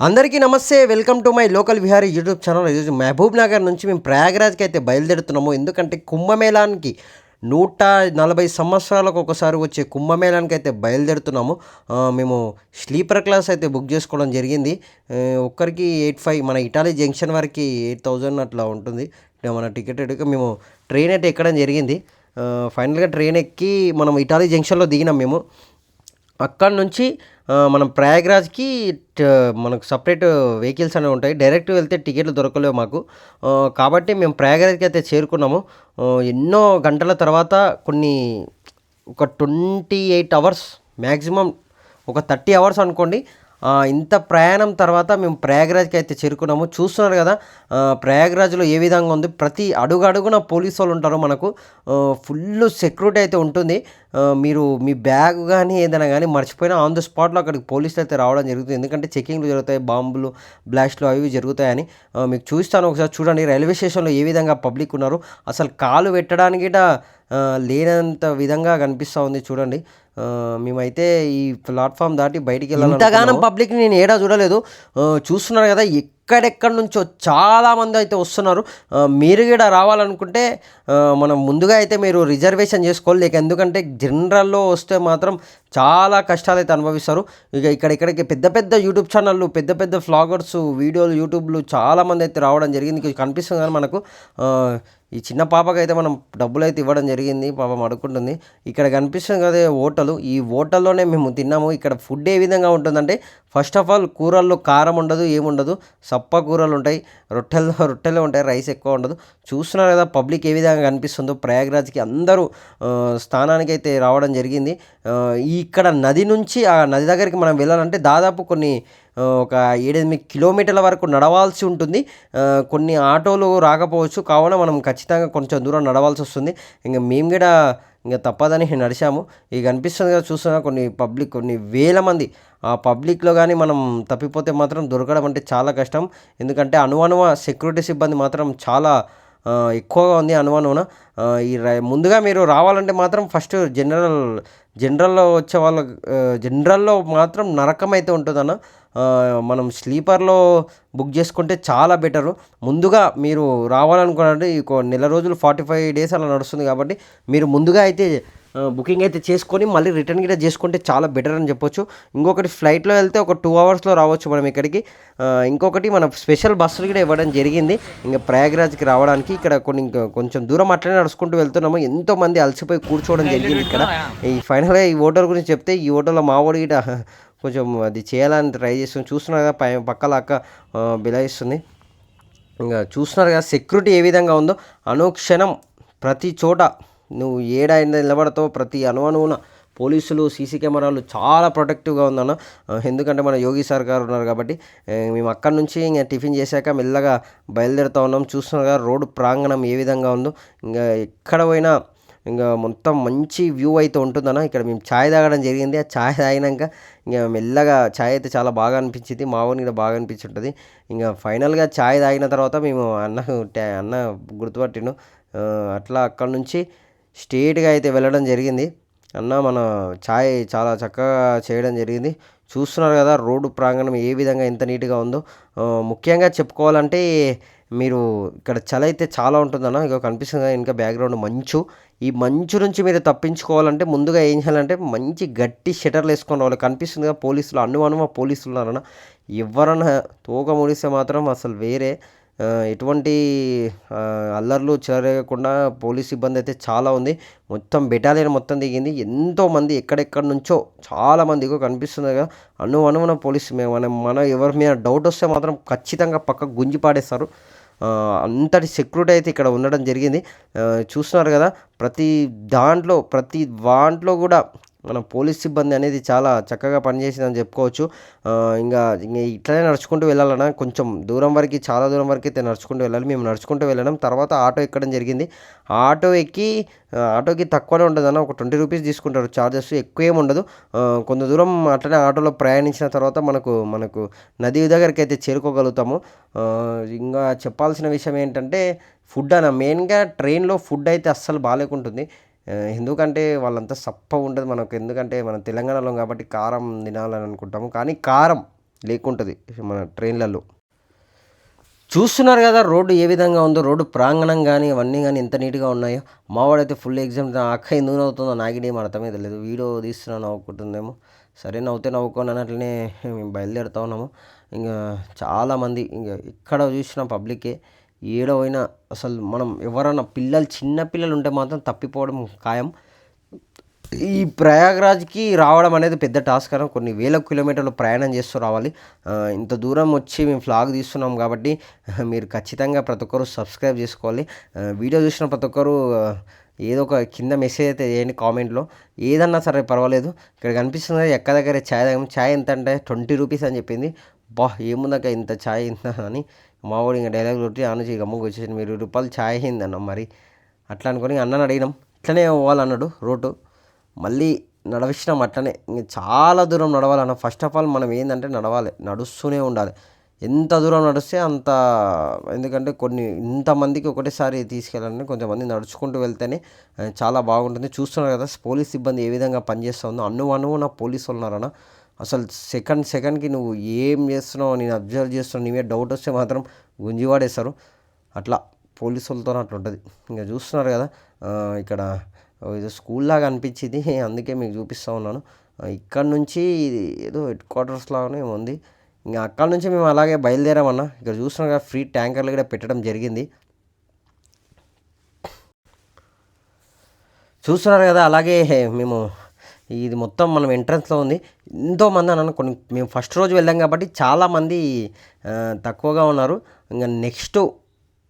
అందరికీ నమస్తే welcome to my local Vihari YouTube channel. ఈరోజు మహబూబ్ నగర్ నుంచి మేము ప్రయాగరాజ్కి అయితే బయలుదేరుతున్నాము. ఎందుకంటే కుంభమేళానికి నూట నలభై సంవత్సరాలకు ఒకసారి వచ్చే కుంభమేళానికి అయితే బయలుదేరుతున్నాము. మేము స్లీపర్ క్లాస్ అయితే బుక్ చేసుకోవడం జరిగింది. ఒక్కరికి ఎయిట్ ఫైవ్ మన ఇటాలీ జంక్షన్ వరకు ఎయిట్ థౌజండ్ అట్లా ఉంటుంది. మన టికెట్ అయితే మేము ట్రైన్ అయితే ఎక్కడం జరిగింది. ఫైనల్గా ట్రైన్ ఎక్కి మనం ఇటాలీ జంక్షన్లో దిగినాం మేము. అక్కడ నుంచి మనం ప్రయాగ్రాజ్కి మనకు సపరేట్ వెహికల్స్ అనేవి ఉంటాయి. డైరెక్ట్ వెళ్తే టికెట్లు దొరకలేవు మాకు. కాబట్టి మేము ప్రయాగ్రాజ్కి అయితే చేరుకున్నాము. ఎన్నో గంటల తర్వాత కొన్ని ఒక ట్వంటీ ఎయిట్ అవర్స్ మ్యాక్సిమం ఒక థర్టీ అవర్స్ అనుకోండి. ఇంత ప్రయాణం తర్వాత మేము ప్రయాగ్రాజ్కి అయితే చేరుకున్నాము. చూస్తున్నారు కదా ప్రయాగ్రాజ్లో ఏ విధంగా ఉంది? ప్రతి అడుగు అడుగున పోలీసు వాళ్ళు ఉంటారు మనకు. ఫుల్ సెక్యూరిటీ అయితే ఉంటుంది. మీరు మీ బ్యాగ్ కానీ ఏదైనా కానీ మర్చిపోయినా ఆన్ ద స్పాట్లో అక్కడికి పోలీసులు అయితే రావడం జరుగుతుంది. ఎందుకంటే చెకింగ్లు జరుగుతాయి బాంబులు బ్లాస్ట్లు అవి జరుగుతాయని. మీకు చూస్తాను ఒకసారి. చూడండి రైల్వే స్టేషన్లో ఏ విధంగా పబ్లిక్ ఉన్నారు. అసలు కాలు పెట్టడానికి లేనంత విధంగా కనిపిస్తూ ఉంది చూడండి. మేమైతే ఈ ప్లాట్ఫామ్ దాటి బయటికి వెళ్ళాలి ఇంతగానం పబ్లిక్ నేను ఏడా చూడలేదు. చూస్తున్నారు కదా ఎక్కడెక్కడి నుంచో చాలామంది అయితే వస్తున్నారు. మీరు కూడా రావాలనుకుంటే మనం ముందుగా అయితే మీరు రిజర్వేషన్ చేసుకోవాలి. లేక ఎందుకంటే జనరల్లో వస్తే మాత్రం చాలా కష్టాలు అయితే అనుభవిస్తారు. ఇక ఇక్కడ ఇక్కడికి పెద్ద పెద్ద యూట్యూబ్ ఛానళ్ళు పెద్ద పెద్ద ఫ్లాగర్స్ వీడియోలు యూట్యూబ్లు చాలామంది అయితే రావడం జరిగింది. కనిపిస్తుంది కానీ మనకు. ఈ చిన్న పాపకి అయితే మనం డబ్బులు అయితే ఇవ్వడం జరిగింది పాపం అడుక్కుంటుంది ఇక్కడ కనిపిస్తుంది కదా హోటల్. ఈ హోటల్లోనే మేము తిన్నాము. ఇక్కడ ఫుడ్ ఏ విధంగా ఉంటుందంటే ఫస్ట్ ఆఫ్ ఆల్ కూరల్లో కారం ఉండదు ఏముండదు సప్ప కూరలు ఉంటాయి. రొట్టెల్లో రొట్టెలు ఉంటాయి. రైస్ ఎక్కువ ఉండదు. చూస్తున్నారు కదా పబ్లిక్ ఏ విధంగా కనిపిస్తుందో. ప్రయాగ్రాజ్కి అందరూ స్థానానికి అయితే రావడం జరిగింది. ఇక్కడ నది నుంచి ఆ నది దగ్గరికి మనం వెళ్ళాలంటే దాదాపు కొన్ని ఒక ఏడెనిమిది కిలోమీటర్ల వరకు నడవాల్సి ఉంటుంది. కొన్ని ఆటోలు రాకపోవచ్చు. కావున మనం ఖచ్చితంగా కొంచెం దూరం నడవాల్సి వస్తుంది. ఇంకా మేము కూడా ఇంకా తప్పదని నడిచాము. ఇక కనిపిస్తుంది కదా చూస్తున్నా కొన్ని పబ్లిక్ కొన్ని వేల మంది పబ్లిక్లో కానీ మనం తప్పిపోతే మాత్రం దొరకడం అంటే చాలా కష్టం. ఎందుకంటే అనువనువ సెక్యూరిటీ సిబ్బంది మాత్రం చాలా ఎక్కువగా ఉంది అనుమానం ఈ రై- ముందుగా మీరు రావాలంటే మాత్రం ఫస్ట్ జనరల్ జనరల్లో వచ్చే వాళ్ళ జనరల్లో మాత్రం నరకం అయితే ఉంటుందన్న మనం స్లీపర్లో బుక్ చేసుకుంటే చాలా బెటరు ముందుగా మీరు రావాలనుకున్నట్టు ఈ నెల రోజులు ఫార్టీ ఫైవ్ డేస్ అలా నడుస్తుంది కాబట్టి మీరు ముందుగా అయితే బుకింగ్ అయితే చేసుకొని మళ్ళీ రిటర్న్ కూడా చేసుకుంటే చాలా బెటర్ అని చెప్పొచ్చు. ఇంకొకటి ఫ్లైట్లో వెళ్తే ఒక టూ అవర్స్లో రావచ్చు మనం ఇక్కడికి. ఇంకొకటి మన స్పెషల్ బస్సులు కూడా ఇవ్వడం జరిగింది. ఇంకా ప్రయాగ్రాజ్కి రావడానికి ఇక్కడ కొన్ని ఇంకా కొంచెం దూరం అట్లనే నడుచుకుంటూ వెళ్తున్నాము. ఎంతో మంది అలసిపోయి కూర్చోవడం జరిగింది ఇక్కడ. ఈ ఫైనల్గా ఈ హోటల్ గురించి చెప్తే ఈ హోటల్లో మా వాడు కొంచెం అది చేయాలని ట్రై చేస్తుంది చూస్తున్నారు కదా పై పక్కల అక్క బిలాయిస్తుంది. ఇంకా చూస్తున్నారు కదా సెక్యూరిటీ ఏ విధంగా ఉందో. అనుక్షణం ప్రతి చోట నువ్వు ఏడైనా నిలబడతావు ప్రతి అనువనువున పోలీసులు సీసీ కెమెరాలు చాలా ప్రొటెక్టివ్గా ఉందన్న. ఎందుకంటే మన యోగి సార్ గారు ఉన్నారు కాబట్టి మేము అక్కడి నుంచి ఇంకా టిఫిన్ చేశాక మెల్లగా బయలుదేరుతా ఉన్నాం. చూస్తున్నారు కదా రోడ్డు ప్రాంగణం ఏ విధంగా ఉందో. ఇంకా ఎక్కడ పోయినా ఇంకా మొత్తం మంచి వ్యూ అయితే ఉంటుందన్న. ఇక్కడ మేము ఛాయ్ తాగడం జరిగింది. ఆ ఛాయ్ తాగినాక ఇంకా మెల్లగా ఛాయ్ అయితే చాలా బాగా అనిపించింది. మా ఊరిని కూడా బాగా అనిపించుంటుంది. ఇంకా ఫైనల్గా ఛాయ్ తాగిన తర్వాత మేము అన్న అన్న గుర్తుపట్టిను అట్లా అక్కడ నుంచి స్ట్రేట్గా అయితే వెళ్ళడం జరిగింది. అన్న మన ఛాయ్ చాలా చక్కగా చేయడం జరిగింది. చూస్తున్నారు కదా రోడ్డు ప్రాంగణం ఏ విధంగా ఎంత నీట్గా ఉందో. ముఖ్యంగా చెప్పుకోవాలంటే మీరు ఇక్కడ చలి అయితే చాలా ఉంటుందన్న. ఇక కనిపిస్తుంది కదా ఇంకా బ్యాక్గ్రౌండ్ మంచు. ఈ మంచు నుంచి మీరు తప్పించుకోవాలంటే ముందుగా ఏం చేయాలంటే మంచి గట్టి షటర్లు వేసుకొని రావాలి. కనిపిస్తుంది కదా పోలీసులు అను అనుమ పోలీసులు ఉన్నారన్న. ఎవరన్నా తోక ముడిస్తే మాత్రం అసలు వేరే. ఎటువంటి అల్లర్లు చెలరేగకుండా పోలీస్ సిబ్బంది అయితే చాలా ఉంది. మొత్తం బెటాలియన్ మొత్తం దిగింది. ఎంతోమంది ఎక్కడెక్కడ ఎక్కడెక్కడి నుంచో చాలామంది ఇగో కనిపిస్తుంది కదా. అను అనుమన పోలీస్ మనం మన మన ఎవరి మీద డౌట్ వస్తే మాత్రం ఖచ్చితంగా పక్క గుంజి పాడేస్తారు. అంతటి సెక్యూరిటీ అయితే ఇక్కడ ఉండడం జరిగింది. చూస్తున్నారు కదా ప్రతి దాంట్లో ప్రతి దాంట్లో కూడా మన పోలీస్ సిబ్బంది అనేది చాలా చక్కగా పనిచేసిందని చెప్పుకోవచ్చు. ఇంకా ఇంకా ఇట్లనే నడుచుకుంటూ వెళ్ళాలన్నా కొంచెం దూరం వరకు చాలా దూరం వరకు అయితే నడుచుకుంటూ వెళ్ళాలి. మేము నడుచుకుంటూ వెళ్ళడం తర్వాత ఆటో ఎక్కడం జరిగింది. ఆటో ఎక్కి ఆటోకి తక్కువనే ఉంటుందన్న ఒక ట్వంటీ రూపీస్ తీసుకుంటారు చార్జెస్. ఎక్కువ ఏమి ఉండదు. కొంత దూరం అట్లనే ఆటోలో ప్రయాణించిన తర్వాత మనకు మనకు నది దగ్గరికి అయితే చేరుకోగలుగుతాము. ఇంకా చెప్పాల్సిన విషయం ఏంటంటే ఫుడ్ అన్న మెయిన్గా ట్రైన్లో ఫుడ్ అయితే అస్సలు బాగాలేకుంటుంది. ఎందుకంటే వాళ్ళంతా సప్ప ఉండదు మనకు. ఎందుకంటే మనం తెలంగాణలో కాబట్టి కారం తినాలని అనుకుంటాము కానీ కారం లేకుంటుంది మన ట్రైన్లలో. చూస్తున్నారు కదా రోడ్డు ఏ విధంగా ఉందో రోడ్డు ప్రాంగణం కానీ అవన్నీ కానీ ఎంత నీట్గా ఉన్నాయో. మావాడైతే ఫుల్ ఎగ్జామ్ అక్క ఎందుకు నవ్వుతుందో నాకేం అర్థమే తెలియదు వీడియో తీస్తున్నా నవ్వుకుంటుందేమో. సరే నవ్వుతే నవ్వుకోని అన్నట్లనే మేము బయలుదేరుతా ఉన్నాము. ఇంకా చాలామంది ఇంకా ఇక్కడ చూసిన పబ్లికే ఏడో పోయినా అసలు మనం ఎవరన్నా పిల్లలు చిన్న పిల్లలు ఉంటే మాత్రం తప్పిపోవడం ఖాయం. ఈ ప్రయాగరాజ్కి రావడం అనేది పెద్ద టాస్క్ అని కొన్ని వేల కిలోమీటర్లు ప్రయాణం చేస్తూ రావాలి. ఇంత దూరం వచ్చి మేము ఫ్లాగ్ తీస్తున్నాం కాబట్టి మీరు ఖచ్చితంగా ప్రతి ఒక్కరు సబ్స్క్రైబ్ చేసుకోవాలి. వీడియో చూసిన ప్రతి ఒక్కరు ఏదో ఒక కింద మెసేజ్ అయితే చేయండి కామెంట్లో. ఏదన్నా సరే పర్వాలేదు. ఇక్కడ కనిపిస్తుంది ఎక్క దగ్గర ఛాయ్ తాగం. ఛాయ్ ఎంత అంటే ట్వంటీ రూపీస్ అని చెప్పింది. బా ఏముందక్క ఇంత ఛాయ్ ఇంత అని మా వాడు ఇంకా డైలాగ్ కొట్టి ఆ నుంచి గమ్ముకు వచ్చేసి మీరు రూపాయలు ఛాయ్ అయిందన్న మరి. అట్లా అనుకొని అన్నని అడిగినాం. ఇట్లనే పోవాలన్నాడు రోడ్డు. మళ్ళీ నడవించినాం అట్లనే. ఇంక చాలా దూరం నడవాలన్న. ఫస్ట్ ఆఫ్ ఆల్ మనం ఏంటంటే నడవాలి. నడుస్తూనే ఉండాలి. ఎంత దూరం నడిస్తే అంత ఎందుకంటే కొన్ని ఇంతమందికి ఒకటేసారి తీసుకెళ్ళాలని కొంతమంది నడుచుకుంటూ వెళ్తేనే చాలా బాగుంటుంది. చూస్తున్నారు కదా పోలీస్ సిబ్బంది ఏ విధంగా పనిచేస్తుందో. అన్ను అనువున పోలీసు ఉన్నారన్న. అసలు సెకండ్ సెకండ్కి నువ్వు ఏం చేస్తున్నావు నేను అబ్జర్వ్ చేస్తున్నావు నీ మీద డౌట్ వస్తే మాత్రం గుంజివాడేస్తారు అట్లా పోలీసు వాళ్ళతో అట్లా ఉంటుంది. ఇంకా చూస్తున్నారు కదా ఇక్కడ ఇది స్కూల్ లాగా అనిపించింది అందుకే మీకు చూపిస్తూ ఉన్నాను. ఇక్కడ నుంచి ఇది ఏదో హెడ్ క్వార్టర్స్ లాగానే ఉంది. ఇంకా అక్కడ నుంచి మేము అలాగే బయలుదేరామన్నా ఇక్కడ చూస్తున్నాం కదా ఫ్రీ ట్యాంకర్లు కూడా పెట్టడం జరిగింది. చూస్తున్నారు కదా అలాగే మేము ఇది మొత్తం మనం ఎంట్రన్స్లో ఉంది. ఎంతోమంది అన్నాను కొన్ని మేము ఫస్ట్ రోజు వెళ్ళాం కాబట్టి చాలామంది తక్కువగా ఉన్నారు. ఇంకా నెక్స్ట్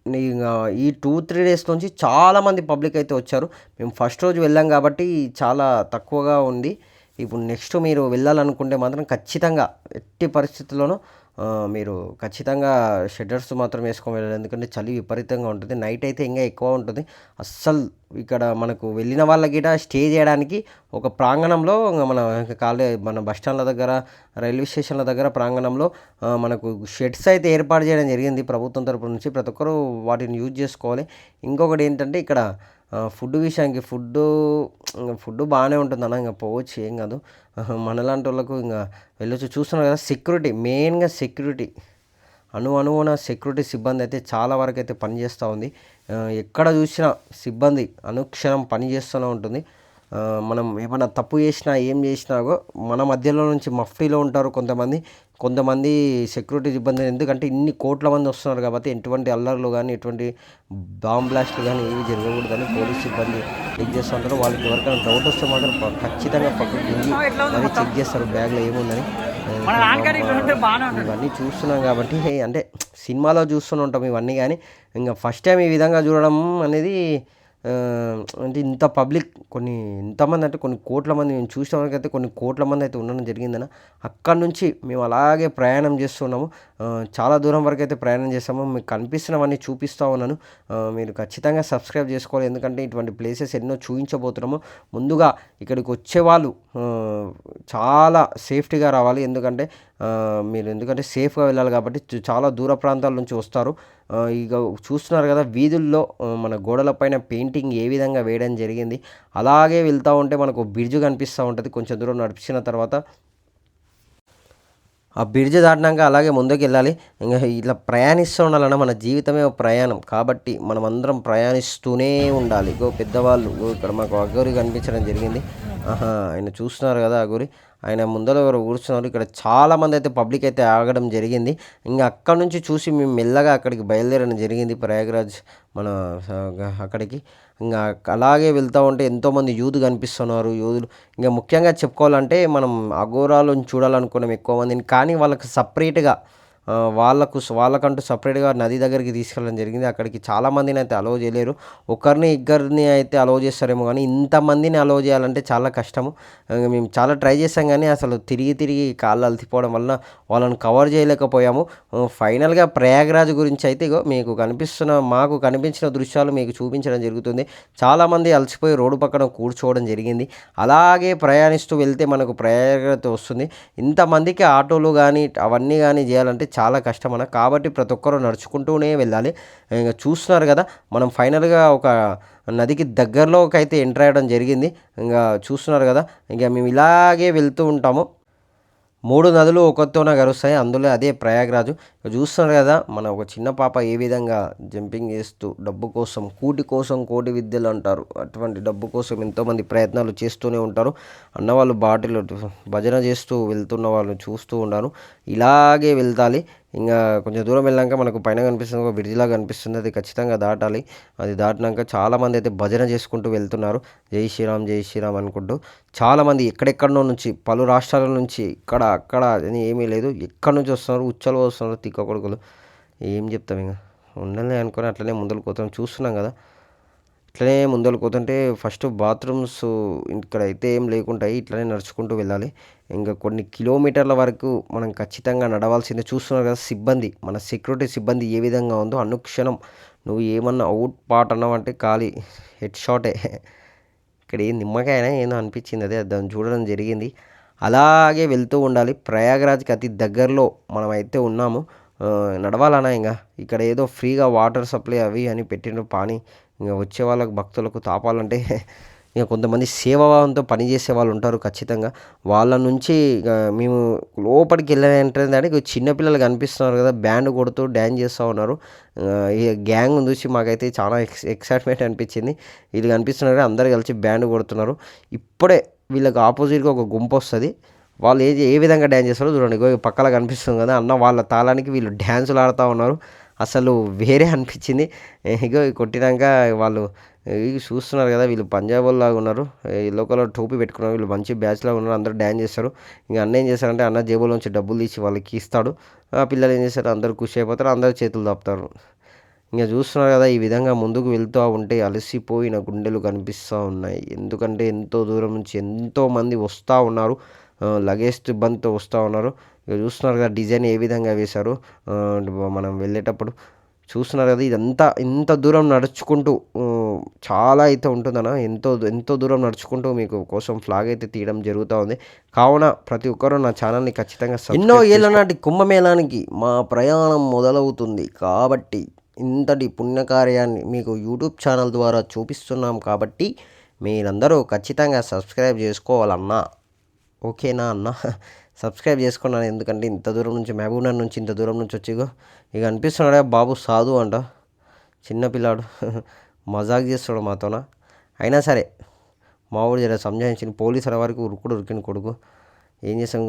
ఇంకా ఈ టూ త్రీ డేస్ నుంచి చాలామంది పబ్లిక్ అయితే వచ్చారు. మేము ఫస్ట్ రోజు వెళ్ళాం కాబట్టి చాలా తక్కువగా ఉంది. ఇప్పుడు నెక్స్ట్ మీరు వెళ్ళాలనుకుంటే మాత్రం ఖచ్చితంగా ఎట్టి పరిస్థితుల్లోనూ మీరు ఖచ్చితంగా షెడర్స్ మాత్రం వేసుకొని వెళ్ళాలి. ఎందుకంటే చలి విపరీతంగా ఉంటుంది. నైట్ అయితే ఇంకా ఎక్కువ ఉంటుంది. అస్సలు ఇక్కడ మనకు వెళ్ళిన వాళ్ళకి స్టే చేయడానికి ఒక ప్రాంగణంలో ఇంకా మన కాలే మన బస్ స్టాండ్ల దగ్గర రైల్వే స్టేషన్ల దగ్గర ప్రాంగణంలో మనకు షెడ్స్ అయితే ఏర్పాటు చేయడం జరిగింది ప్రభుత్వం తరపు నుంచి. ప్రతి ఒక్కరూ వాటిని యూజ్ చేసుకోవాలి. ఇంకొకటి ఏంటంటే ఇక్కడ ఫుడ్ విషయానికి ఫుడ్ ఫుడ్ బాగానే ఉంటుంది అన్న ఇంకా పోవచ్చు ఏం కాదు. మనలాంటి వాళ్ళకు ఇంకా వెళ్ళొచ్చు. చూస్తున్నారు కదా సెక్యూరిటీ మెయిన్గా సెక్యూరిటీ. అణు అణువున సెక్యూరిటీ సిబ్బంది అయితే చాలా వరకు అయితే పనిచేస్తూ ఉంది. ఎక్కడ చూసినా సిబ్బంది అనుక్షణం పనిచేస్తూనే ఉంటుంది. మనం ఏమైనా తప్పు చేసినా ఏం చేసినాగో మన మధ్యలో నుంచి మఫ్టీలో ఉంటారు కొంతమంది. కొంతమంది సెక్యూరిటీ సిబ్బంది ఎందుకంటే ఇన్ని కోట్ల మంది వస్తున్నారు కాబట్టి ఎటువంటి అల్లర్లు కానీ ఎటువంటి బాంబ్ బ్లాస్ట్లు కానీ ఏవి జరగకూడదని పోలీస్ సిబ్బంది చెక్ చేస్తూ ఉంటారు వాళ్ళకి ఎవరికైనా డౌట్ వస్తే మాత్రం ఖచ్చితంగా పక్కకు మరి చెక్ చేస్తారు బ్యాగ్లో ఏముందని. ఇవన్నీ చూస్తున్నాం కాబట్టి అంటే సినిమాలో చూస్తూనే ఉంటాం ఇవన్నీ కానీ ఇంకా ఫస్ట్ టైం ఈ విధంగా చూడడం అనేది అంటే ఇంత పబ్లిక్ కొన్ని ఇంతమంది అంటే కొన్ని కోట్ల మంది మేము చూసిన వరకైతే కొన్ని కోట్ల మంది అయితే ఉండడం జరిగిందన్న. అక్కడ నుంచి మేము అలాగే ప్రయాణం చేస్తున్నాము. చాలా దూరం వరకు అయితే ప్రయాణం చేస్తాము. మీకు కనిపిస్తున్నవన్నీ చూపిస్తూ ఉన్నాను. మీరు ఖచ్చితంగా సబ్స్క్రైబ్ చేసుకోవాలి. ఎందుకంటే ఇటువంటి ప్లేసెస్ ఎన్నో చూపించబోతున్నాము ముందుగా ఇక్కడికి వచ్చే వాళ్ళు చాలా సేఫ్టీగా రావాలి. ఎందుకంటే మీరు ఎందుకంటే సేఫ్గా వెళ్ళాలి కాబట్టి చాలా దూర ప్రాంతాల నుంచి వస్తారు. ఇక చూస్తున్నారు కదా వీధుల్లో మన గోడలపైన పెయింటింగ్ ఏ విధంగా వేయడం జరిగింది. అలాగే వెళ్తూ ఉంటే మనకు బ్రిడ్జ్ కనిపిస్తూ ఉంటుంది కొంచెం దూరం నడిపించిన తర్వాత. ఆ బ్రిడ్జ్ దాటినాక అలాగే ముందుకు వెళ్ళాలి. ఇంకా ఇట్లా ప్రయాణిస్తూ ఉండాలన్న మన జీవితమే ఒక ప్రయాణం. కాబట్టి మనం అందరం ప్రయాణిస్తూనే ఉండాలి. ఇగో పెద్దవాళ్ళు ఇక్కడ మాకు అగోరి కనిపించడం జరిగింది. ఆహా ఆయన చూస్తున్నారు కదా అగోరి ఆయన ముందర ఎవరు కూర్చున్నారు. ఇక్కడ చాలామంది అయితే పబ్లిక్ అయితే ఆగడం జరిగింది. ఇంకా అక్కడ నుంచి చూసి మేము మెల్లగా అక్కడికి బయలుదేరడం జరిగింది ప్రయాగ్రాజ్ మన అక్కడికి. ఇంకా అలాగే వెళ్తూ ఉంటే ఎంతోమంది యూత్ కనిపిస్తున్నారు. యూదులు ఇంకా ముఖ్యంగా చెప్పుకోవాలంటే మనం అఘోరాలను చూడాలనుకున్నాం ఎక్కువ మందిని. కానీ వాళ్ళకి సపరేట్గా వాళ్ళకు వాళ్ళకంటూ సపరేట్గా నది దగ్గరికి తీసుకెళ్ళడం జరిగింది. అక్కడికి చాలామందిని అయితే అలో చేయలేరు. ఒకరిని ఇద్దరిని అయితే అలో చేస్తారేమో కానీ ఇంతమందిని అలో చేయాలంటే చాలా కష్టము. మేము చాలా ట్రై చేసాం కానీ అసలు తిరిగి తిరిగి కాళ్ళు అలసిపోవడం వలన వాళ్ళని కవర్ చేయలేకపోయాము. ఫైనల్గా ప్రయాగ్రాజ్ గురించి అయితే ఇగో మీకు కనిపిస్తున్న మాకు కనిపించిన దృశ్యాలు మీకు చూపించడం జరుగుతుంది. చాలామంది అలసిపోయి రోడ్డు పక్కన కూర్చోవడం జరిగింది. అలాగే ప్రయాణిస్తూ వెళ్తే మనకు ప్రయాగ్రత వస్తుంది. ఇంతమందికి ఆటోలు కానీ అవన్నీ కానీ చేయాలంటే చాలా కష్టం అన్న కాబట్టి ప్రతి ఒక్కరూ నడుచుకుంటూనే వెళ్ళాలి. ఇంకా చూస్తున్నారు కదా మనం ఫైనల్గా ఒక నదికి దగ్గరలోకి అయితే ఎంటర్ అయ్యడం జరిగింది. ఇంకా చూస్తున్నారు కదా ఇంకా మేము ఇలాగే వెళ్తూ ఉంటాము. మూడు నదులు ఒకతోన కలుస్తాయి అందులో అదే ప్రయాగరాజు. ఇక చూస్తున్నారు కదా మన ఒక చిన్న పాప ఏ విధంగా జంపింగ్ చేస్తూ డబ్బు కోసం కూటి కోసం కోటి విద్యలు అంటారు. అటువంటి డబ్బు కోసం ఎంతోమంది ప్రయత్నాలు చేస్తూనే ఉంటారు. అన్నవాళ్ళు బాటిల్ భజన చేస్తూ వెళ్తున్న వాళ్ళు చూస్తూ ఉన్నారు. ఇలాగే వెళ్తాలి. ఇంకా కొంచెం దూరం వెళ్ళాక మనకు పైన కనిపిస్తుంది ఒక బ్రిడ్జిలా కనిపిస్తుంది. అది ఖచ్చితంగా దాటాలి. అది దాటినాక చాలామంది అయితే భజన చేసుకుంటూ వెళ్తున్నారు. జై శ్రీరామ్ జై శ్రీరామ్ అనుకుంటూ. చాలామంది ఎక్కడెక్కడో నుంచి పలు రాష్ట్రాల నుంచి ఇక్కడ అక్కడ అని ఏమీ లేదు. ఎక్కడి నుంచి వస్తున్నారు? ఉచ్చలు వస్తున్నారు తిక్క కొడుకులు. ఏం చెప్తాం ఇంకా? ఉండాలి అనుకొని అట్లనే ముందలు పోతాం చూస్తున్నాం కదా. ఇట్లనే ముందలు పోతుంటే ఫస్ట్ బాత్రూమ్స్ ఇక్కడ అయితే ఏం లేకుంటాయి. ఇట్లనే నడుచుకుంటూ వెళ్ళాలి. ఇంకా కొన్ని కిలోమీటర్ల వరకు మనం ఖచ్చితంగా నడవాల్సిందే. చూస్తున్నారు కదా సిబ్బంది మన సెక్యూరిటీ సిబ్బంది ఏ విధంగా ఉందో అనుక్షణం. నువ్వు ఏమన్నా అవుట్ పాట్ అన్నావంటే ఖాళీ హెడ్ షాటే. ఇక్కడ ఏం నిమ్మకాయనా ఏందో అనిపించింది అదే దాన్ని చూడడం జరిగింది. అలాగే వెళ్తూ ఉండాలి. ప్రయాగరాజ్కి అతి దగ్గరలో మనం అయితే ఉన్నాము నడవాలనా నడవాలన్నా ఇంకా? ఇక్కడ ఏదో ఫ్రీగా వాటర్ సప్లై అవి అని పెట్టిన పానీ ఇంకా వచ్చే వాళ్ళకు భక్తులకు తాపాలంటే ఇంకా కొంతమంది సేవాభావంతో పనిచేసే వాళ్ళు ఉంటారు ఖచ్చితంగా. వాళ్ళ నుంచి మేము లోపలికి వెళ్ళాలంటే చిన్నపిల్లలు కనిపిస్తున్నారు కదా బ్యాండ్ కొడుతూ డ్యాన్స్ చేస్తూ ఉన్నారు. ఈ గ్యాంగ్ చూసి మాకైతే చాలా ఎక్స్ ఎక్సైట్మెంట్ అనిపించింది. వీళ్ళు కనిపిస్తున్నారు అందరు కలిసి బ్యాండ్ కొడుతున్నారు. ఇప్పుడే వీళ్ళకి ఆపోజిట్గా ఒక గుంపు వస్తుంది. వాళ్ళు ఏ ఏ విధంగా డ్యాన్స్ చేస్తారో చూడండి. ఇగో ఈ పక్కల కనిపిస్తుంది కదా అన్న వాళ్ళ తాళానికి వీళ్ళు డ్యాన్సులు ఆడుతూ ఉన్నారు. అసలు వేరే అనిపించింది. ఇగో కొట్టినాక వాళ్ళు చూస్తున్నారు కదా వీళ్ళు పంజాబ్ లాగా ఉన్నారు. ఎల్లో కలర్ టోపీ పెట్టుకున్నారు వీళ్ళు మంచి బ్యాచ్ లాగా ఉన్నారు అందరూ డ్యాన్స్ చేస్తారు. ఇంకా అన్న ఏం చేస్తారంటే అన్న జేబులోంచి డబ్బులు తీసి వాళ్ళకి ఇస్తాడు. ఆ పిల్లలు ఏం చేస్తారు అందరూ ఖుషి అయిపోతారు అందరూ చేతులు తప్పుతారు. ఇంకా చూస్తున్నారు కదా ఈ విధంగా ముందుకు వెళ్తూ ఉంటే అలసిపోయిన గుండెలు కనిపిస్తూ ఉన్నాయి. ఎందుకంటే ఎంతో దూరం నుంచి ఎంతో మంది వస్తూ ఉన్నారు. లగేజ్ ఇబ్బందితో వస్తూ ఉన్నారు. ఇక చూస్తున్నారు కదా డిజైన్ ఏ విధంగా వేశారు. మనం వెళ్ళేటప్పుడు. చూస్తున్నారు కదా ఇదంతా ఇంత దూరం నడుచుకుంటూ చాలా అయితే ఉంటుందన్న. ఎంతో ఎంతో దూరం నడుచుకుంటూ మీకు కోసం ఫ్లాగ్ అయితే తీయడం జరుగుతూ ఉంది. కావున ప్రతి ఒక్కరూ నా ఛానల్ని ఖచ్చితంగా ఎన్నో ఏళ్ళ నాటి కుంభమేళానికి మా ప్రయాణం మొదలవుతుంది. కాబట్టి ఇంతటి పుణ్యకార్యాన్ని మీకు యూట్యూబ్ ఛానల్ ద్వారా చూపిస్తున్నాం కాబట్టి మీరందరూ ఖచ్చితంగా సబ్స్క్రైబ్ చేసుకోవాలన్నా. ఓకేనా అన్న? సబ్స్క్రైబ్ చేసుకున్నాను ఎందుకంటే ఇంత దూరం నుంచి మహబూబ్నగర్ నుంచి ఇంత దూరం నుంచి వచ్చి ఇక అనిపిస్తున్నాడే బాబు సాధు అంట. చిన్నపిల్లాడు మజాక్ చేస్తాడు మాతోన. అయినా సరే మా జర సంజాయించిన పోలీసుల వరకు ఉరుకుడు ఉరికిన కొడుకు. ఏం చేసాం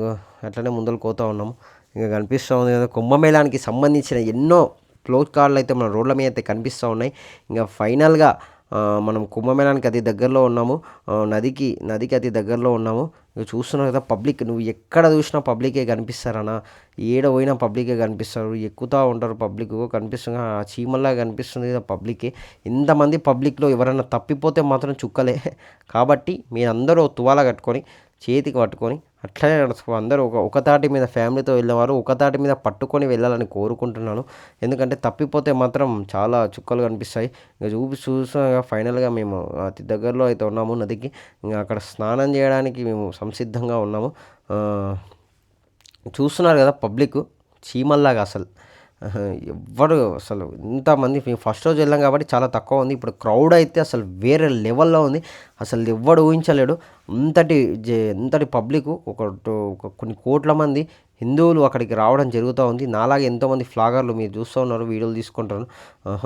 అట్లనే ముందలు పోతూ ఉన్నాము ఇంకా కనిపిస్తూ ఉంది కదా కుంభమేళానికి సంబంధించిన ఎన్నో క్లోజ్ కార్డులు అయితే మన రోడ్ల మీద అయితే కనిపిస్తూ ఉన్నాయి. ఇంకా ఫైనల్గా మనం కుంభమేళానికి అతి దగ్గరలో ఉన్నాము. నదికి నదికి అతి దగ్గరలో ఉన్నాము. నువ్వు చూస్తున్నావు కదా పబ్లిక్ నువ్వు ఎక్కడ చూసినా పబ్లికే కనిపిస్తారనా ఏడ పోయినా పబ్లికే కనిపిస్తారు. ఎక్కుతూ ఉంటారు పబ్లిక్ కనిపిస్తుంది. ఆ చీమల్లా కనిపిస్తుంది కదా పబ్లికే. ఇంతమంది పబ్లిక్లో ఎవరైనా తప్పిపోతే మాత్రం చుక్కలే. కాబట్టి మీరందరూ తువాల కట్టుకొని చేతికి పట్టుకొని అట్లనే నడుచుకో. అందరూ ఒక ఒకతాటి మీద ఫ్యామిలీతో వెళ్ళేవారు ఒకతాటి మీద పట్టుకొని వెళ్ళాలని కోరుకుంటున్నాను. ఎందుకంటే తప్పిపోతే మాత్రం చాలా చుక్కలు కనిపిస్తాయి ఇంకా చూపి చూసాక ఫైనల్గా మేము అతి దగ్గరలో అయితే ఉన్నాము నదికి. ఇంకా అక్కడ స్నానం చేయడానికి మేము సంసిద్ధంగా ఉన్నాము. చూస్తున్నారు కదా పబ్లిక్ చీమల్లాగా అసలు. ఎవ్వరు అసలు ఇంతమంది మేము ఫస్ట్ రోజు వెళ్ళాం కాబట్టి చాలా తక్కువ ఉంది. ఇప్పుడు క్రౌడ్ అయితే అసలు వేరే లెవెల్లో ఉంది. అసలు ఎవ్వడు ఊహించలేడు. అంతటి జే- ఎంతటి పబ్లిక్ ఒక ఒక కొన్ని కోట్ల మంది హిందువులు అక్కడికి రావడం జరుగుతూ ఉంది. నాలాగే ఎంతోమంది ఫ్లాగర్లు మీరు చూస్తూ ఉన్నారు వీడియోలు తీసుకుంటారు.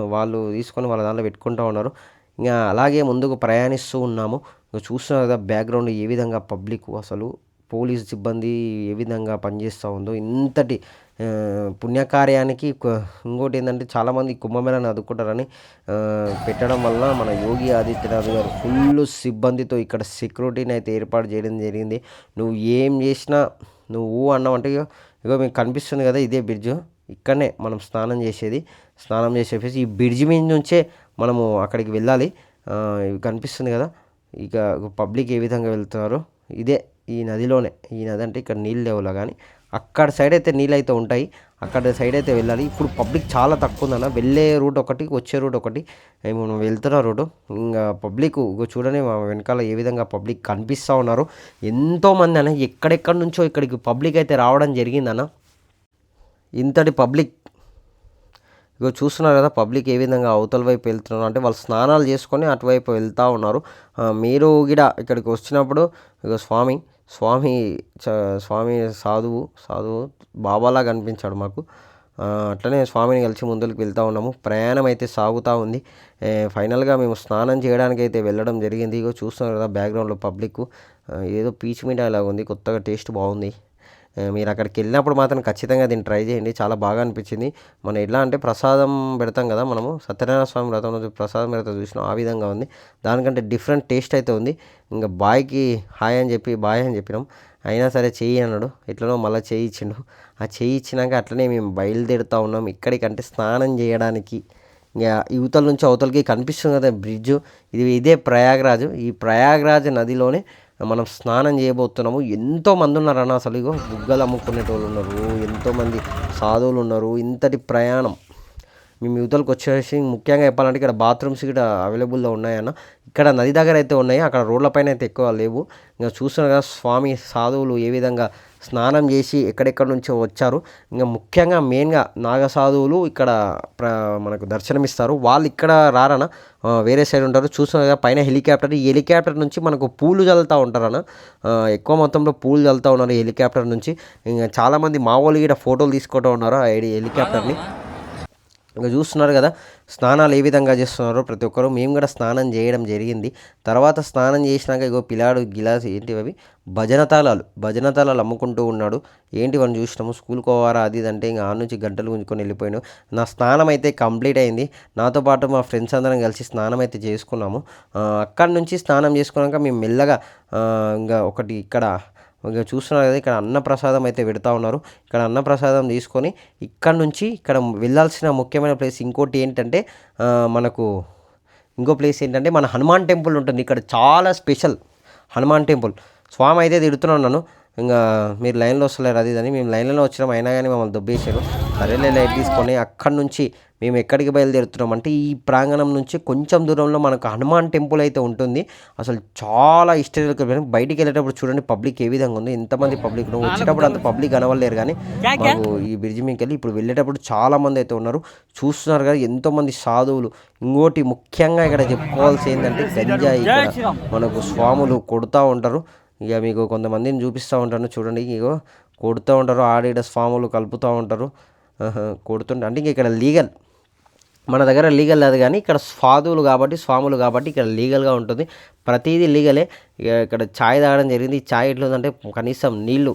వాళ్ళు తీసుకొని వాళ్ళ దాంట్లో పెట్టుకుంటూ ఉన్నారు. ఇంకా అలాగే ముందుకు ప్రయాణిస్తూ ఉన్నాము. చూస్తున్నారు కదా బ్యాక్గ్రౌండ్ ఏ విధంగా పబ్లిక్ అసలు పోలీస్ సిబ్బంది ఏ విధంగా పనిచేస్తూ ఉందో ఇంతటి పుణ్యకార్యానికి ఇంకోటి ఏంటంటే చాలామంది కుంభమేళాన్ని అదుకుంటారని పెట్టడం వల్ల మన యోగి ఆదిత్యనాథ్ గారు ఫుల్ సిబ్బందితో ఇక్కడ సెక్యూరిటీని అయితే ఏర్పాటు చేయడం జరిగింది. నువ్వు ఏం చేసినా నువ్వు అన్నావంటే ఇగో ఇగో మీకు కనిపిస్తుంది కదా ఇదే బ్రిడ్జ్ ఇక్కడనే మనం స్నానం చేసేది. స్నానం చేసేసి ఈ బ్రిడ్జ్ మీద నుంచే మనము అక్కడికి వెళ్ళాలి. ఇవి కనిపిస్తుంది కదా ఇక పబ్లిక్ ఏ విధంగా వెళ్తున్నారు ఇదే ఈ నదిలోనే ఈ నది అంటే ఇక్కడ నీళ్ళు లేవులా కానీ అక్కడ సైడ్ అయితే నీళ్ళు అయితే ఉంటాయి. అక్కడ సైడ్ అయితే వెళ్ళాలి. ఇప్పుడు పబ్లిక్ చాలా తక్కువ ఉందన్న. వెళ్ళే రూట్ ఒకటి వచ్చే రూట్ ఒకటి. మనం వెళ్తున్న రూటు ఇంకా పబ్లిక్ చూడని చూడండి మా వెనకాల ఏ విధంగా పబ్లిక్ కనిపిస్తూ ఉన్నారు. ఎంతోమంది అన్న. ఎక్కడెక్కడి నుంచో ఇక్కడికి పబ్లిక్ అయితే రావడం జరిగిందన్న. ఇంతటి పబ్లిక్ ఇగో చూస్తున్నారు కదా పబ్లిక్ ఏ విధంగా అవతల వైపు వెళ్తున్నారు. అంటే వాళ్ళు స్నానాలు చేసుకొని అటువైపు వెళ్తూ ఉన్నారు. మీరు కూడా ఇక్కడికి వచ్చినప్పుడు ఇగో స్వామి స్వామి చ స్వామి సాధువు సాధువు బాబాలా కనిపించాడు మాకు. అట్లనే స్వామిని కలిసి ముందుకు వెళ్తూ ఉన్నాము. ప్రయాణం అయితే సాగుతూ ఉంది. ఫైనల్గా మేము స్నానం చేయడానికి అయితే వెళ్ళడం జరిగింది. ఇగో చూస్తున్నారు కదా బ్యాక్గ్రౌండ్లో పబ్లిక్ ఏదో పీచ్ మీడియా లాగా ఉంది కొత్తగా టేస్ట్ బాగుంది. మీరు అక్కడికి వెళ్ళినప్పుడు మాత్రం ఖచ్చితంగా దీన్ని ట్రై చేయండి. చాలా బాగా అనిపించింది. మనం ఎట్లా అంటే ప్రసాదం పెడతాం కదా మనము. సత్యనారాయణ స్వామి వ్రతం రోజు ప్రసాదం వ్రతం చూసినాం. ఆ విధంగా ఉంది. దానికంటే డిఫరెంట్ టేస్ట్ అయితే ఉంది. ఇంకా బాయ్కి హాయ్ అని చెప్పి బాయ్ అని చెప్పినాం. అయినా సరే చెయ్యి అన్నాడు. ఎట్లనో మళ్ళీ చేయి ఇచ్చిండు. ఆ చేయి ఇచ్చినాక అట్లనే మేము బయలుదేరుతూ ఉన్నాం. ఇక్కడికంటే స్నానం చేయడానికి. ఇంకా యువతల నుంచి అవతలకి కనిపిస్తుంది కదా బ్రిడ్జ్. ఇది ఇదే ప్రయాగరాజు. ఈ ప్రయాగరాజ్ నదిలోనే మనం స్నానం చేయబోతున్నాము. ఎంతో మంది ఉన్నారు అన్న అసలు ఇగో బుగ్గలు అమ్ముకునేటోళ్ళు ఉన్నారు. ఎంతోమంది సాధువులు ఉన్నారు. ఇంతటి ప్రయాణం మేము యువతలకు వచ్చేసి ముఖ్యంగా చెప్పాలంటే ఇక్కడ బాత్రూమ్స్ ఇక్కడ అవైలబుల్లో ఉన్నాయన్న. ఇక్కడ నది దగ్గర అయితే ఉన్నాయి. అక్కడ రోడ్లపైన అయితే ఎక్కువ లేవు. ఇంకా చూస్తున్నారు కదా స్వామి సాధువులు ఏ విధంగా స్నానం చేసి ఎక్కడెక్కడ నుంచో వచ్చారు. ఇంకా ముఖ్యంగా మెయిన్గా నాగసాధువులు ఇక్కడ ప్ర మనకు దర్శనమిస్తారు. వాళ్ళు ఇక్కడ రారన వేరే సైడ్ ఉంటారు. చూసిన కదా పైన హెలికాప్టర్. ఈ హెలికాప్టర్ నుంచి మనకు పూలు చల్లుతూ ఉంటారన్న ఎక్కువ మొత్తంలో పూలు చల్లుతూ ఉన్నారు ఈ హెలికాప్టర్ నుంచి. ఇంకా చాలామంది మా వాళ్ళు ఇక్కడ ఫోటోలు తీసుకుంటూ ఉన్నారు ఆ హెలికాప్టర్ని. ఇంకా చూస్తున్నారు కదా స్నానాలు ఏ విధంగా చేస్తున్నారో ప్రతి ఒక్కరు. మేము కూడా స్నానం చేయడం జరిగింది. తర్వాత స్నానం చేసినాక ఇగో పిల్లాడు గిలాస్ ఏంటివి అవి? భజన తాళాలు. భజన తాళాలు అమ్ముకుంటూ ఉన్నాడు. ఏంటి మనం చూసినాము? స్కూల్కి పోవారా? అది ఇది అంటే ఇంకా ఆ నుంచి గంటలు ఉంచుకొని వెళ్ళిపోయాను. నా స్నానం అయితే కంప్లీట్ అయింది. నాతో పాటు మా ఫ్రెండ్స్ అందరం కలిసి స్నానం అయితే చేసుకున్నాము. అక్కడి నుంచి స్నానం చేసుకున్నాక మేము మెల్లగా ఇంకా ఒకటి ఇక్కడ ఇక చూస్తున్నారు కదా ఇక్కడ అన్నప్రసాదం అయితే పెడతా ఉన్నారు. ఇక్కడ అన్నప్రసాదం తీసుకొని ఇక్కడ నుంచి ఇక్కడ వెళ్ళాల్సిన ముఖ్యమైన ప్లేస్ ఇంకోటి ఏంటంటే మనకు ఇంకో ప్లేస్ ఏంటంటే మన హనుమాన్ టెంపుల్ ఉంటుంది. ఇక్కడ చాలా స్పెషల్ హనుమాన్ టెంపుల్. స్వామి అయితే తిడుతున్నాను నన్ను. ఇంకా మీరు లైన్లో వస్తలేరు అది అని. మేము లైన్లో వచ్చినాం అయినా కానీ మమ్మల్ని దొబ్బేశారు. సరేలే లైట్ తీసుకొని అక్కడి నుంచి మేము ఎక్కడికి బయలుదేరుతున్నాం అంటే ఈ ప్రాంగణం నుంచి కొంచెం దూరంలో మనకు హనుమాన్ టెంపుల్ అయితే ఉంటుంది. అసలు చాలా హిస్టరికల్ బయటికి వెళ్ళేటప్పుడు చూడండి పబ్లిక్ ఏ విధంగా ఉంది. ఎంతమంది పబ్లిక్ వచ్చేటప్పుడు అంత పబ్లిక్ కనవలేరు కానీ మాకు ఈ బ్రిడ్జ్ మీదకి వెళ్ళి ఇప్పుడు వెళ్ళేటప్పుడు చాలా మంది అయితే ఉన్నారు. చూస్తున్నారు కదా ఎంతో మంది సాధువులు. ఇంకోటి ముఖ్యంగా ఇక్కడ చెప్పుకోవాల్సి ఏంటంటే గంజాయి ఇక్కడ మనకు స్వాములు కొడుతూ ఉంటారు. ఇక మీకు కొంతమందిని చూపిస్తూ ఉంటాను. చూడండి ఇగో కొడుతూ ఉంటారు ఆడిడస్ స్వాములు కలుపుతూ ఉంటారు. కొడుతుంటారు అంటే ఇంక ఇక్కడ లీగల్. మన దగ్గర లీగల్ లేదు కానీ ఇక్కడ స్వాదులు కాబట్టి స్వాములు కాబట్టి ఇక్కడ లీగల్గా ఉంటుంది. ప్రతిదీ లీగలే. ఇక ఇక్కడ ఛాయ్ తాగడం జరిగింది. ఛాయ్ ఎట్లుందంటే కనీసం నీళ్ళు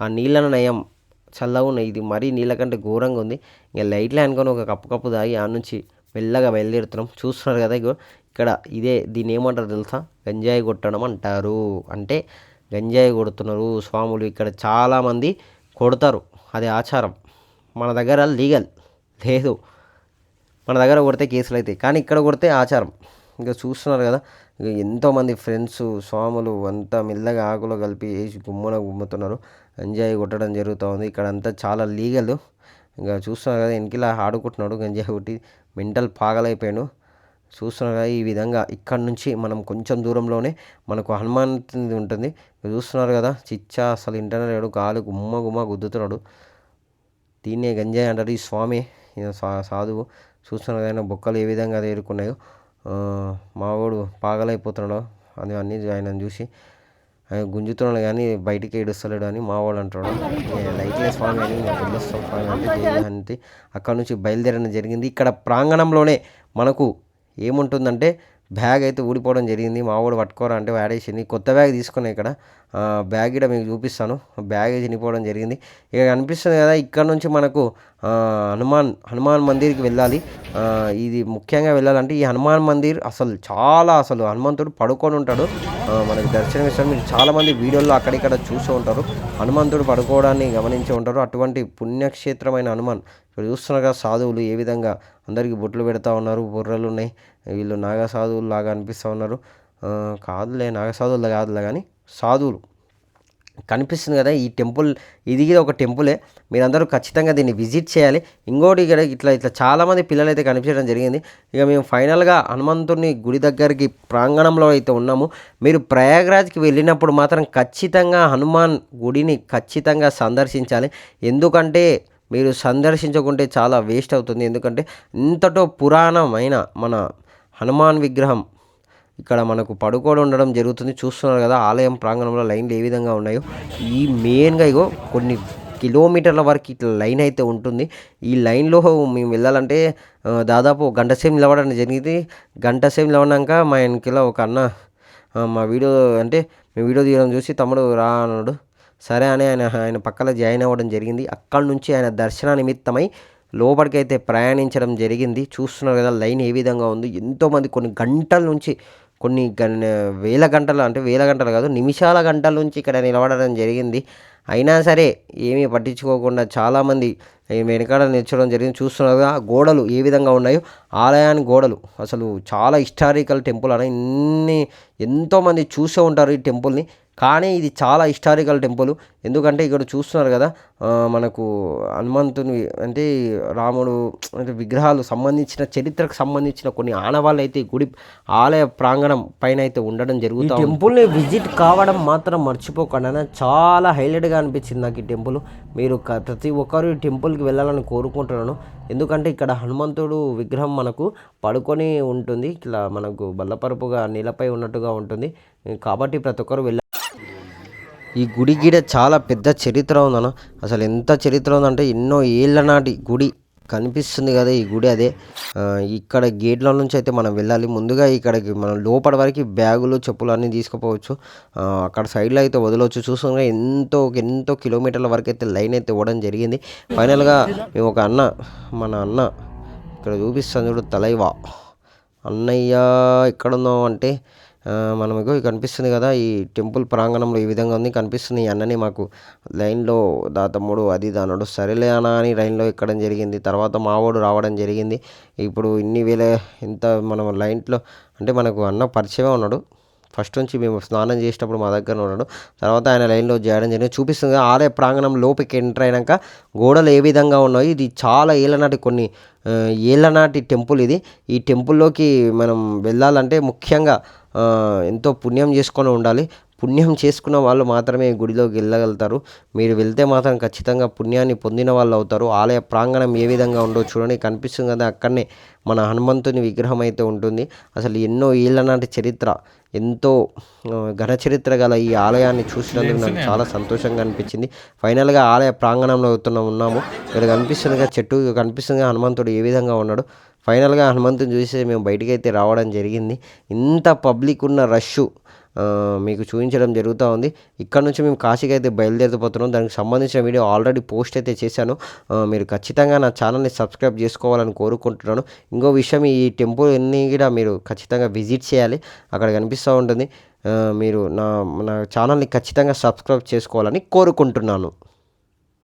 ఆ నీళ్ళను నయం. చల్లగా ఉన్నాయి. ఇది మరీ నీళ్ళ కంటే ఘోరంగా ఉంది. ఇంకా లైట్లే అనుకొని ఒక కప్పు కప్పు తాగి ఆ నుంచి మెల్లగా బయలుదేరుతున్నాం. చూస్తున్నారు కదా ఇగో ఇక్కడ ఇదే దీన్ని ఏమంటారు తెలుసా? గంజాయి కొట్టడం అంటారు. అంటే గంజాయి కొడుతున్నారు. స్వాములు ఇక్కడ చాలామంది కొడతారు. అది ఆచారం. మన దగ్గర లీగల్. లేదు. మన దగ్గర కొడితే కేసులు అవుతాయి. కానీ ఇక్కడ కొడితే ఆచారం. ఇంకా చూస్తున్నారు కదా. ఎంతోమంది ఫ్రెండ్స్ స్వాములు అంతా మెల్లగా ఆకులో కలిపి వేసి గుమ్మన గుమ్ముతున్నారు. గంజాయి కొట్టడం జరుగుతుంది ఇక్కడ అంతా చాలా లీగల్. ఇంకా చూస్తున్నారు కదా వెనకిలా ఆడుకుంటున్నాడు గంజాయి కొట్టి. మెంటల్ పాగలైపోయాడు. చూస్తున్నారు ఈ విధంగా ఇక్కడ నుంచి మనం కొంచెం దూరంలోనే మనకు హనుమాన్ ఉంటుంది. చూస్తున్నారు కదా చిచ్చా అసలు ఇంటర్నల్ లేడు కాలు గుమ్మ గుమ్మ గుద్దుతున్నాడు. దీన్నే గంజాయి అంటారు. ఈ స్వామి సా సాధువు చూస్తున్నారు ఆయన బొక్కలు ఏ విధంగా తేరుకున్నాయో మావోడు మావాడు పాగలైపోతున్నాడు అని అన్నీ ఆయన చూసి ఆయన గుంజుతున్నాడు కానీ బయటికి ఏడుస్తలేడు అని మావాడు అంటాడు లైట్లే స్వామి అని స్వామి అంటే అంటే అక్కడ నుంచి బయలుదేరడం జరిగింది. ఇక్కడ ప్రాంగణంలోనే మనకు ఏముంటుందంటే బ్యాగ్ అయితే ఊడిపోవడం జరిగింది. మా వాడు పట్టుకోరా అంటే వాడేసింది. కొత్త బ్యాగ్ తీసుకున్నా ఇక్కడ. బ్యాగ్ ఇక్కడ మీకు చూపిస్తాను. బ్యాగ్ చనిపోవడం జరిగింది. ఇక అనిపిస్తుంది కదా ఇక్కడ నుంచి మనకు హనుమాన్ హనుమాన్ మందిర్కి వెళ్ళాలి. ఇది ముఖ్యంగా వెళ్ళాలంటే ఈ హనుమాన్ మందిర్ అసలు చాలా అసలు హనుమంతుడు పడుకొని ఉంటాడు. మనకు మనకి దర్శనం ఇస్తాడు. మీరు చాలామంది వీడియోల్లో అక్కడిక్కడ చూస్తూ ఉంటారు. హనుమంతుడు పడుకోవడాన్ని గమనించి ఉంటారు. అటువంటి పుణ్యక్షేత్రమైన హనుమాన్. ఇక్కడ చూస్తున్నారు కదా సాధువులు ఏ విధంగా అందరికీ బొట్లు పెడతా ఉన్నారు బుర్రలు ఉన్నాయి. వీళ్ళు నాగ సాధువులు లాగా అనిపిస్తూ ఉన్నారు. కాదులే నాగ సాధువులు కాదులే కానీ సాధువులు. కనిపిస్తుంది కదా ఈ టెంపుల్ ఇది ఒక టెంపులే. మీరందరూ ఖచ్చితంగా దీన్ని విజిట్ చేయాలి. ఇంకోటి ఇక్కడ ఇట్లా ఇట్లా చాలామంది పిల్లలు అయితే కనిపించడం జరిగింది. ఇక మేము ఫైనల్గా హనుమంతుని గుడి దగ్గరికి ప్రాంగణంలో అయితే ఉన్నాము. మీరు ప్రయాగ్రాజ్కి వెళ్ళినప్పుడు మాత్రం ఖచ్చితంగా హనుమాన్ గుడిని ఖచ్చితంగా సందర్శించాలి. ఎందుకంటే మీరు సందర్శించకుంటే చాలా వేస్ట్ అవుతుంది. ఎందుకంటే ఇంతటో పురాణమైన మన హనుమాన్ విగ్రహం. ఇక్కడ మనకు పడుకోవడం ఉండడం జరుగుతుంది. చూస్తున్నారు కదా ఆలయం ప్రాంగణంలో లైన్లు ఏ విధంగా ఉన్నాయో. ఈ మెయిన్గా ఇగో కొన్ని కిలోమీటర్ల వరకు ఇట్లా లైన్ అయితే ఉంటుంది. ఈ లైన్లో మేము వెళ్ళాలంటే దాదాపు గంట సేపు నిలబడడం జరిగింది. గంట సేపు నిలబడినాక మా వెనకాల ఒక అన్న మా వీడియో అంటే మేము వీడియో తీయడం చూసి తమ్ముడు రా అన్నాడు. సరే అని ఆయన ఆయన పక్కన జాయిన్ అవ్వడం జరిగింది. అక్కడి నుంచి ఆయన దర్శన నిమిత్తమై లోపలికి అయితే ప్రయాణించడం జరిగింది. చూస్తున్నారు కదా లైన్ ఏ విధంగా ఉంది. ఎంతోమంది కొన్ని గంటల నుంచి కొన్ని వేల గంటలు అంటే వేల గంటలు కాదు నిమిషాల గంటల నుంచి ఇక్కడ నిలబడడం జరిగింది. అయినా సరే ఏమీ పట్టించుకోకుండా చాలామంది వెనకాల నిల్చడం జరిగింది. చూస్తున్నారు గోడలు ఏ విధంగా ఉన్నాయో ఆలయాన్ని గోడలు. అసలు చాలా హిస్టారికల్ టెంపుల్ అని ఇన్ని ఎంతోమంది చూసే ఉంటారు ఈ టెంపుల్ని. కానీ ఇది చాలా హిస్టారికల్ టెంపుల్. ఎందుకంటే ఇక్కడ చూస్తున్నారు కదా మనకు హనుమంతుని అంటే రాముడు అంటే విగ్రహాలు సంబంధించిన చరిత్రకు సంబంధించిన కొన్ని ఆనవాళ్ళు అయితే గుడి ఆలయ ప్రాంగణం పైన అయితే ఉండడం జరుగుతుంది టెంపుల్ని విజిట్ కావడం మాత్రం మర్చిపోకుండా చాలా హైలైట్గా అనిపించింది నాకు ఈ టెంపుల్. మీరు ప్రతి ఒక్కరు ఈ టెంపుల్కి వెళ్ళాలని కోరుకుంటున్నాను. ఎందుకంటే ఇక్కడ హనుమంతుడు విగ్రహం మనకు పడుకొని ఉంటుంది. ఇట్లా మనకు బల్లపరుపుగా నీళ్ళపై ఉన్నట్టుగా ఉంటుంది. కాబట్టి ప్రతి ఒక్కరు వెళ్ళ ఈ గుడి గిడ చాలా పెద్ద చరిత్ర ఉందన్న. అసలు ఎంత చరిత్ర ఉందంటే ఎన్నో ఏళ్ళ నాటి గుడి కనిపిస్తుంది కదా ఈ గుడి అదే. ఇక్కడ గేట్ల నుంచి అయితే మనం వెళ్ళాలి. ముందుగా ఇక్కడికి మనం లోపల వరకు బ్యాగులు చెప్పులు అన్నీ తీసుకుపోవచ్చు. అక్కడ సైడ్లో అయితే వదలవచ్చు చూస్తుండగా ఎంతో ఎంతో కిలోమీటర్ల వరకు అయితే లైన్ అయితే ఇవ్వడం జరిగింది. ఫైనల్గా మేము ఒక అన్న మన అన్న ఇక్కడ చూపిస్తాను చూడు తలైవా. అన్నయ్య ఎక్కడున్నావు అంటే మనం ఇగో కనిపిస్తుంది కదా ఈ టెంపుల్ ప్రాంగణంలో ఈ విధంగా ఉంది కనిపిస్తుంది ఈ అన్నని మాకు లైన్లో దా తమ్ముడు అది దానడు సరేలే అన్న అని లైన్లో ఎక్కడం జరిగింది. తర్వాత మావోడు రావడం జరిగింది. ఇప్పుడు ఇన్ని వేల ఇంత మనం లైన్లో అంటే మనకు అన్న పరిచయమే ఉన్నాడు. ఫస్ట్ నుంచి మేము స్నానం చేసేటప్పుడు మా దగ్గర ఉన్నాడు. తర్వాత ఆయన లైన్లో చేయడం జరిగింది. చూపిస్తుంది ఆలయ ప్రాంగణం లోపలికి ఎంటర్ అయినాక గోడలు ఏ విధంగా ఉన్నాయి ఇది చాలా ఏళ్ళ నాటి కొన్ని ఏళ్ళనాటి ఏళ్ళ నాటి టెంపుల్ ఇది. ఈ టెంపుల్లోకి మనం వెళ్ళాలంటే ముఖ్యంగా ఎంతో పుణ్యం చేసుకొని ఉండాలి. పుణ్యం చేసుకున్న వాళ్ళు మాత్రమే గుడిలోకి వెళ్ళగలుగుతారు. మీరు వెళ్తే మాత్రం ఖచ్చితంగా పుణ్యాన్ని పొందిన వాళ్ళు అవుతారు. ఆలయ ప్రాంగణం ఏ విధంగా ఉందో చూడండి. కనిపిస్తుంది కదా అక్కడనే మన హనుమంతుని విగ్రహం అయితే ఉంటుంది. అసలు ఎన్నో ఏళ్ళ నాటి చరిత్ర ఎంతో ఘన చరిత్ర గల ఈ ఆలయాన్ని చూసినందుకు నాకు చాలా సంతోషంగా అనిపించింది. ఫైనల్గా ఆలయ ప్రాంగణంలో అవుతున్నాం ఉన్నాము. ఇక్కడ కనిపిస్తుందిగా చెట్టు కనిపిస్తుందిగా హనుమంతుడు ఏ విధంగా ఉన్నాడు. ఫైనల్గా హనుమంతుని చూసి మేము బయటికి అయితే రావడం జరిగింది. ఇంత పబ్లిక్ ఉన్న రష్ మీకు చూపించడం జరుగుతూ ఉంది. ఇక్కడ నుంచి మేము కాశీకి అయితే బయలుదేరిపోతున్నాం. దానికి సంబంధించిన వీడియో ఆల్రెడీ పోస్ట్ అయితే చేశాను. మీరు ఖచ్చితంగా నా ఛానల్ని సబ్స్క్రైబ్ చేసుకోవాలని కోరుకుంటున్నాను. ఇంకో విషయం ఈ టెంపుల్ అన్ని కూడా మీరు ఖచ్చితంగా విజిట్ చేయాలి. అక్కడ కనిపిస్తూ ఉంటుంది. మీరు నా నా ఛానల్ని ఖచ్చితంగా సబ్స్క్రైబ్ చేసుకోవాలని కోరుకుంటున్నాను.